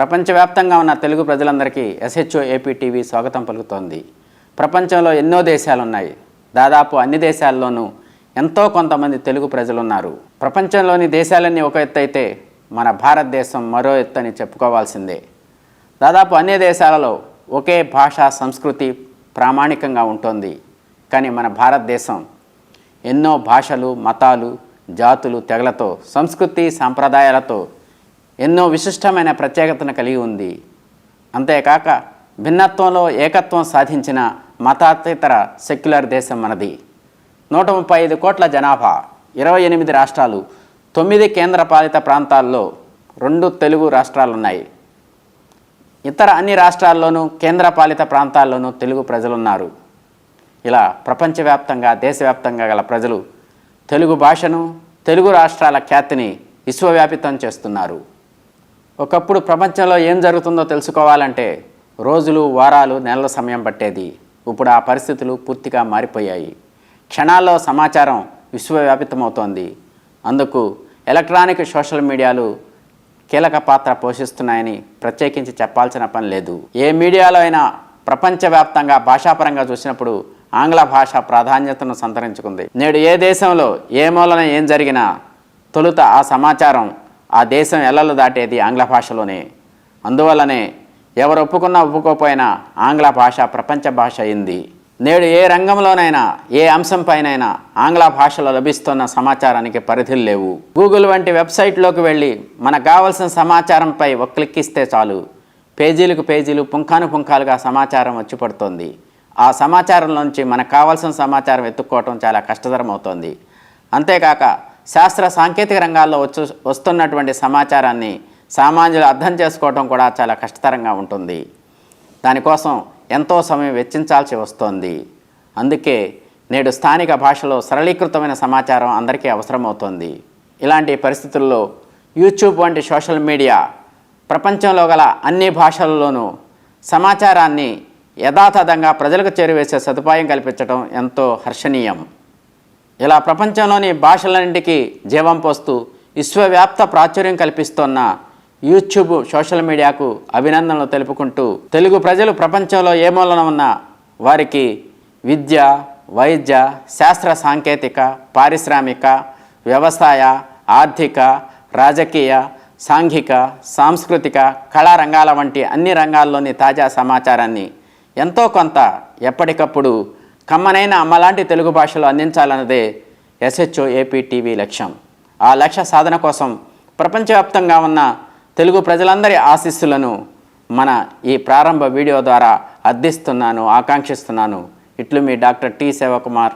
ప్రపంచవ్యాప్తంగా ఉన్న తెలుగు ప్రజలందరికీ ఎస్హెచ్ఓ ఏపీ టీవీ స్వాగతం పలుకుతోంది. ప్రపంచంలో ఎన్నో దేశాలు ఉన్నాయి దాదాపు అన్ని దేశాల్లోనూ ఎంతో కొంతమంది తెలుగు ప్రజలు ఉన్నారు ప్రపంచంలోని దేశాలన్నీ ఒక ఎత్తు అయితే మన భారతదేశం మరో ఎత్తు అని చెప్పుకోవాల్సిందే. దాదాపు అన్ని దేశాలలో ఒకే భాష సంస్కృతి ప్రామాణికంగా ఉంటుంది. కానీ మన భారతదేశం ఎన్నో భాషలు మతాలు జాతులు తెగలతో సంస్కృతి సాంప్రదాయాలతో ఎన్నో విశిష్టమైన ప్రత్యేకతను కలిగి ఉంది. అంతేకాక భిన్నత్వంలో ఏకత్వం సాధించిన మతాతీతర సెక్యులర్ దేశం మనది. నూట ముప్పై ఐదు కోట్ల జనాభా ఇరవై ఎనిమిది రాష్ట్రాలు తొమ్మిది కేంద్రపాలిత ప్రాంతాల్లో రెండు తెలుగు రాష్ట్రాలు ఉన్నాయి ఇతర అన్ని రాష్ట్రాల్లోనూ కేంద్రపాలిత ప్రాంతాల్లోనూ తెలుగు ప్రజలున్నారు. ఇలా ప్రపంచవ్యాప్తంగా దేశవ్యాప్తంగా గల ప్రజలు తెలుగు భాషను తెలుగు రాష్ట్రాల ఖ్యాతిని విశ్వవ్యాపితం చేస్తున్నారు. ఒకప్పుడు ప్రపంచంలో ఏం జరుగుతుందో తెలుసుకోవాలంటే రోజులు వారాలు నెలల సమయం పట్టేది. ఇప్పుడు ఆ పరిస్థితులు పూర్తిగా మారిపోయాయి. క్షణాల్లో సమాచారం విశ్వవ్యాపితమవుతోంది. అందుకు ఎలక్ట్రానిక్ సోషల్ మీడియాలు కీలక పాత్ర పోషిస్తున్నాయని ప్రత్యేకించి చెప్పాల్సిన పని లేదు. ఏ మీడియాలో అయినా ప్రపంచవ్యాప్తంగా భాషాపరంగా చూసినప్పుడు ఆంగ్ల భాష ప్రాధాన్యతను సంతరించుకుంది. నేడు ఏ దేశంలో ఏ మూలన ఏం జరిగినా తొలుత ఆ సమాచారం ఆ దేశం ఎల్లలు దాటేది ఆంగ్ల భాషలోనే. అందువల్లనే ఎవరు ఒప్పుకున్నా ఒప్పుకోకపోయినా ఆంగ్ల భాష ప్రపంచ భాష అయింది. నేడు ఏ రంగంలోనైనా ఏ అంశంపైనైనా ఆంగ్ల భాషలో లభిస్తున్న సమాచారానికి పరిధులు లేవు. గూగుల్ వంటి వెబ్సైట్లోకి వెళ్ళి మనకు కావలసిన సమాచారంపై ఒక క్లిక్ ఇస్తే చాలు. పేజీలకు పేజీలు పుంఖాను పుంఖాలుగా సమాచారం వచ్చి పడుతుంది ఆ సమాచారంలోంచి మనకు కావాల్సిన సమాచారం వెతుక్కోవటం చాలా కష్టతరం అవుతుంది అంతేకాక శాస్త్ర సాంకేతిక రంగాల్లో వచ్చు వస్తున్నటువంటి సమాచారాన్ని సామాన్యులు అర్థం చేసుకోవటం కూడా చాలా కష్టతరంగా ఉంటుంది. దానికోసం ఎంతో సమయం వెచ్చించాల్సి వస్తోంది. అందుకే నేడు స్థానిక భాషలో సరళీకృతమైన సమాచారం అందరికీ అవసరమవుతోంది. ఇలాంటి పరిస్థితుల్లో యూట్యూబ్ వంటి సోషల్ మీడియా ప్రపంచంలో గల అన్ని భాషలలోనూ సమాచారాన్ని యథాతథంగా ప్రజలకు చేరువేసే సదుపాయం కల్పించడం ఎంతో హర్షణీయం. ఇలా ప్రపంచంలోని భాషలన్నింటికీ జీవం పోస్తూ విశ్వవ్యాప్త ప్రాచుర్యం కల్పిస్తోన్న యూట్యూబ్ సోషల్ మీడియాకు అభినందనలు తెలుపుకుంటూ తెలుగు ప్రజలు ప్రపంచంలో ఏ మూలన ఉన్న వారికి విద్య వైద్య శాస్త్ర సాంకేతిక పారిశ్రామిక వ్యవసాయ ఆర్థిక రాజకీయ సాంఘిక సాంస్కృతిక కళారంగాల వంటి అన్ని రంగాల్లోని తాజా సమాచారాన్ని ఎంతో కొంత ఎప్పటికప్పుడు కమ్మనైన అమ్మలాంటి తెలుగు భాషలో అందించాలన్నదే ఎస్హెచ్ఓ ఏపీ టీవీ లక్ష్యం. ఆ లక్ష్య సాధన కోసం ప్రపంచవ్యాప్తంగా ఉన్న తెలుగు ప్రజలందరి ఆశీస్సులను మన ఈ ప్రారంభ వీడియో ద్వారా అర్థిస్తున్నాను ఆకాంక్షిస్తున్నాను. ఇట్లు మీ డాక్టర్ టి శివకుమార్